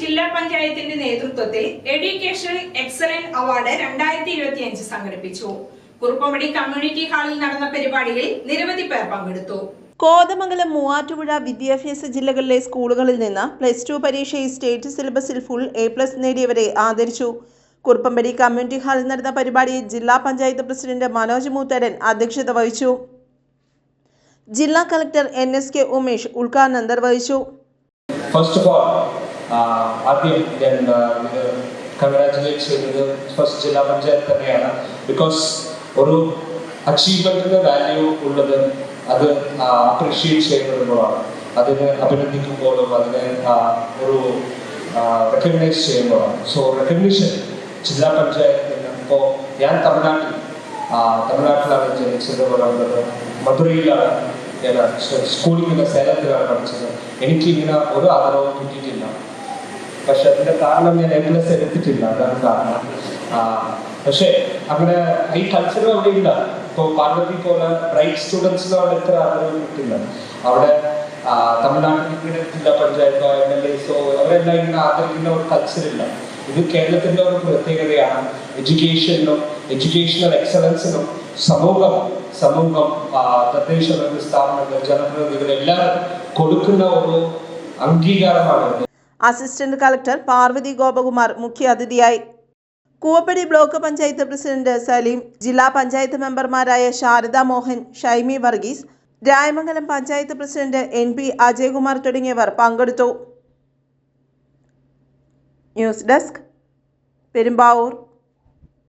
ജില്ലാ പഞ്ചായത്തിന്റെ നേതൃത്വത്തിൽ എഡ്യൂക്കേഷൻ എക്സലന്റ് അവാർഡ് രണ്ടായിരത്തി ഇരുപത്തി അഞ്ച് സംഘടിപ്പിച്ചു. കുറുപ്പമടി കമ്മ്യൂണിറ്റി ഹാളിൽ നടന്ന പരിപാടിയിൽ നിരവധി പേർ പങ്കെടുത്തു. കോതമംഗലം മൂവാറ്റുപുഴ വിദ്യാഭ്യാസ ജില്ലകളിലെ സ്കൂളുകളിൽ നിന്ന് പ്ലസ് ടു പരീക്ഷയിൽ സ്റ്റേറ്റ് സിലബസിൽ ഫുൾ എ പ്ലസ് നേടിയവരെ ആദരിച്ചു. കുറുപ്പമ്പടി കമ്മ്യൂണിറ്റി ഹാളിൽ നടന്ന പരിപാടിയിൽ ജില്ലാ പഞ്ചായത്ത് പ്രസിഡന്റ് മനോജ് മൂത്തരൻ അധ്യക്ഷത വഹിച്ചു. ജില്ലാ collector N S K Umesh ഉദ്ഘാടനം നിർവഹിച്ചു. ഫസ്റ്റ് ഓഫ് ഓൾ ആദ്യം എന്താ ഇത് കൺഗ്രാറ്റുലേറ്റ് ചെയ്യുന്നത് ഫസ്റ്റ് ജില്ലാ പഞ്ചായത്ത് തന്നെയാണ്. ബിക്കോസ് ഒരു അച്ചീവ്മെന്റിന് വാല്യൂ ഉള്ളത് അത് അപ്രീഷിയേറ്റ് ചെയ്യപ്പെടുമ്പോഴാണ് അതിന് അഭിനന്ദിക്കുമ്പോഴും അതിനെ ഒരു റെക്കഗ്നൈസ് ചെയ്യുമ്പോഴാണ്. സോ റെക്കഗ്നീഷൻ ജില്ലാ പഞ്ചായത്തിന് ഇപ്പോൾ ഞാൻ തമിഴ്നാട്ടിൽ തമിഴ്നാട്ടിലാണ് ജനിച്ചത് പറയുന്നത് മധുരയിലാണ് ഞാൻ സ്കൂളിൽ നിന്ന് സേലത്തിലാണ് പഠിച്ചത്. എനിക്ക് ഇങ്ങനെ ഒരു ആദരവും കിട്ടിയിട്ടില്ല. പക്ഷെ അതിന്റെ കാരണം ഞാൻ എം എസ് എടുത്തിട്ടില്ല. അതാണ് കാരണം. പക്ഷെ അങ്ങനെ ഈ കൾച്ചറും അവിടെ ഇല്ല. ഇപ്പോൾ പാർവതി പോലെ ബ്രൈറ്റ് സ്റ്റുഡൻസിന് അവിടെ എത്ര ആളുകൾ കിട്ടില്ല. അവിടെ തമിഴ്നാട്ടിൽ ജില്ലാ പഞ്ചായത്തോ എം എൽ എസോ അവരെല്ലാം ഇങ്ങനെ ആദരിക്കുന്ന ഒരു കൾച്ചറില്ല ഇത് കേരളത്തിന്റെ ഒരു പ്രത്യേകതയാണ്. എഡ്യൂക്കേഷനിലും എഡ്യൂക്കേഷണൽ എക്സലൻസിനും സമൂഹം സമൂഹം തദ്ദേശ സ്ഥാപനങ്ങൾ ജനപ്രതിനിധികൾ എല്ലാവരും കൊടുക്കുന്ന ഒരു അംഗീകാരമാണ്. അസിസ്റ്റന്റ് കളക്ടർ പാർവതി ഗോപകുമാർ മുഖ്യാതിഥിയായി. കൂവപ്പടി ബ്ലോക്ക് പഞ്ചായത്ത് പ്രസിഡന്റ് സലീം ജില്ലാ പഞ്ചായത്ത് മെമ്പർമാരായ Sharada Mohan Shymi Varghese Rayamangalam panchayat president N P Ajayakumar തുടങ്ങിയവർ പങ്കെടുത്തു. News desk Perumbavoor.